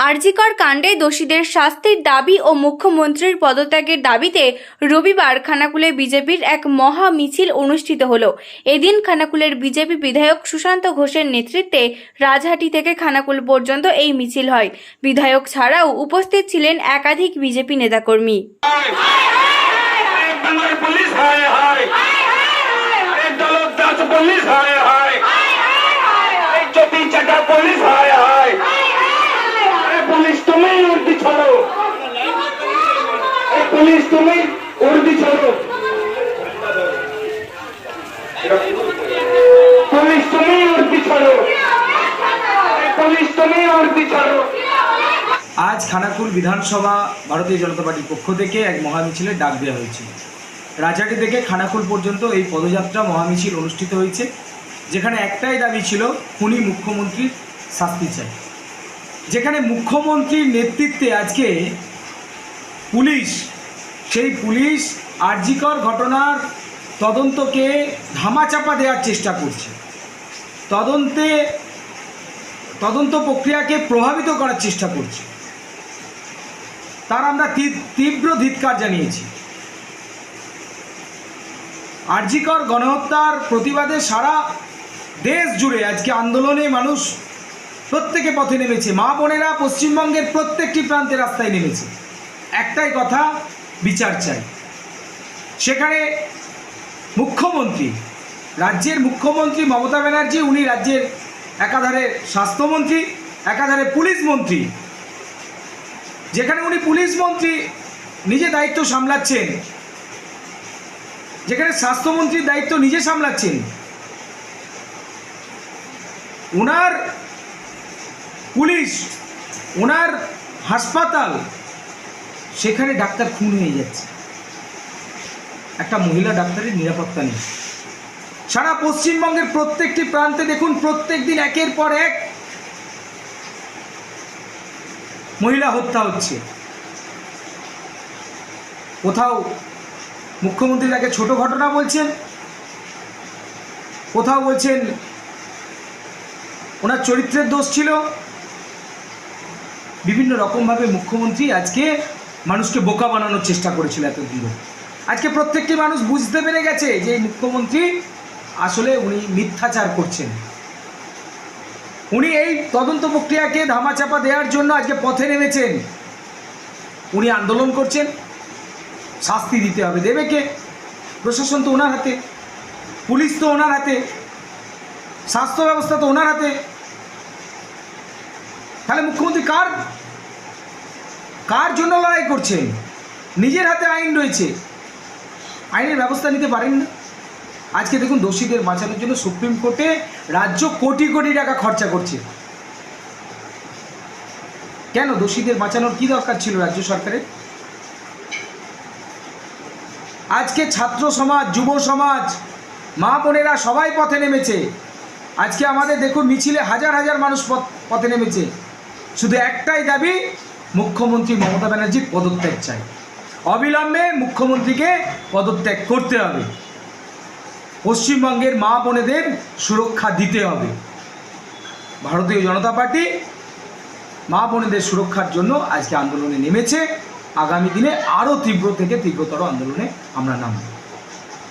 আরজিকর কাণ্ডে দোষীদের শাস্তির দাবি ও মুখ্যমন্ত্রীর পদত্যাগের দাবিতে রবিবার খানাকুলে বিজেপির এক মহা মিছিল অনুষ্ঠিত হল এদিন খানাকুলের বিজেপি বিধায়ক সুশান্ত ঘোষের নেতৃত্বে রাজহাটি থেকে খানাকুল পর্যন্ত এই মিছিল হয় বিধায়ক ছাড়াও উপস্থিত ছিলেন একাধিক বিজেপি নেতাকর্মী তুমি উর্দি ছাড়ো। পুলিশ তুমি উর্দি ছড়ো। পুলিশ তুমি উর্দি ছড়ো। পুলিশ তুমি উর্দি ছড়ো। আজ খানাকুল বিধানসভা ভারতীয় জনতা পার্টির পক্ষ থেকে এক মহামিছিলের ডাক দেওয়া হয়েছিল। রাজাটি থেকে খানাকুল পর্যন্ত এই পদযাত্রা মহামিছিল অনুষ্ঠিত হয়েছে, যেখানে একটাই দাবি ছিল, খুনি মুখ্যমন্ত্রীর শাস্তি চাই। যেখানে মুখ্যমন্ত্রীর নেতৃত্বে আজকে পুলিশ, সেই পুলিশ আর্জিকর ঘটনার তদন্তকে ধামাচাপা দেওয়ার চেষ্টা করছে। তদন্তে, তদন্ত প্রক্রিয়াকে প্রভাবিত করার চেষ্টা করছে। তার আমরা তীব্র ধিৎকার জানিয়েছি। আরজিকর গণহত্যার প্রতিবাদে সারা দেশ জুড়ে আজকে আন্দোলনে মানুষ প্রত্যেকে পথে নেমেছে। মা বোনেরা পশ্চিমবঙ্গের প্রত্যেকটি প্রান্তে রাস্তায় নেমেছে। একটাই কথা, বিচার চাই। সেখানে মুখ্যমন্ত্রী, রাজ্যের মুখ্যমন্ত্রী মমতা ব্যানার্জি, উনি রাজ্যের একাধারে স্বাস্থ্যমন্ত্রী, একাধারে পুলিশ মন্ত্রী। যেখানে উনি পুলিশ মন্ত্রী নিজে দায়িত্ব সামলাচ্ছেন, যেখানে স্বাস্থ্যমন্ত্রীর দায়িত্ব নিজে সামলাচ্ছেন ওনার পুলিশ, ওনার হাসপাতাল, সেখানে ডাক্তার খুন হয়ে যাচ্ছে। একটা মহিলা ডাক্তারের নিরাপত্তা নেই। সারা পশ্চিমবঙ্গের প্রত্যেকটি প্রান্তে দেখুন প্রত্যেক দিন একের পর এক মহিলা হত্যা হচ্ছে। কোথাও মুখ্যমন্ত্রী তাকে ছোট ঘটনা বলছেন, কোথাও বলছেন, ওনার চরিত্রের দোষ ছিল বিভিন্ন রকমভাবে মুখ্যমন্ত্রী আজকে মানুষকে বোকা বানানোর চেষ্টা করেছিল এতদিন। আজকে প্রত্যেকটি মানুষ বুঝতে পেরে গেছে যে মুখ্যমন্ত্রী আসলে উনি মিথ্যাচার করছেন। উনি এই তদন্ত প্রক্রিয়াকে ধামাচাপা দেওয়ার জন্য আজকে পথে নেমেছেন। উনি আন্দোলন করছেন। শাস্তি দিতে হবে দেবে কে প্রশাসন তো ওনার হাতে, পুলিশ তো ওনার হাতে, স্বাস্থ্য ব্যবস্থা তো ওনার হাতে। তাহলে মুখ্যমন্ত্রী কার কার জন্য লড়াই করছেন নিজের হাতে আইন রয়েছে। আইনের ব্যবস্থা নিতে পারেন না। আজকে দেখুন দোষীদের বাঁচানোর জন্য সুপ্রিম কোর্টে রাজ্য কোটি কোটি টাকা খরচা করছে। কেন দোষীদের বাঁচানোর কি দরকার ছিল রাজ্য সরকারের? আজকে ছাত্র সমাজ, যুব সমাজ, মা বোনেরা সবাই পথে নেমেছে। আজকে আমাদের দেখুন মিছিলে হাজার হাজার মানুষ পথ- নেমেছে। শুধু একটাই দাবি, মুখ্যমন্ত্রী মমতা ব্যানার্জির পদত্যাগ চাই। অবিলম্বে মুখ্যমন্ত্রীকে পদত্যাগ করতে হবে। পশ্চিমবঙ্গের মা বোনেদের সুরক্ষা দিতে হবে। ভারতীয় জনতা পার্টি মা বোনেদের সুরক্ষার জন্য আজকে আন্দোলনে নেমেছে। আগামী দিনে আরও তীব্র থেকে তীব্রতর আন্দোলনে আমরা নামব।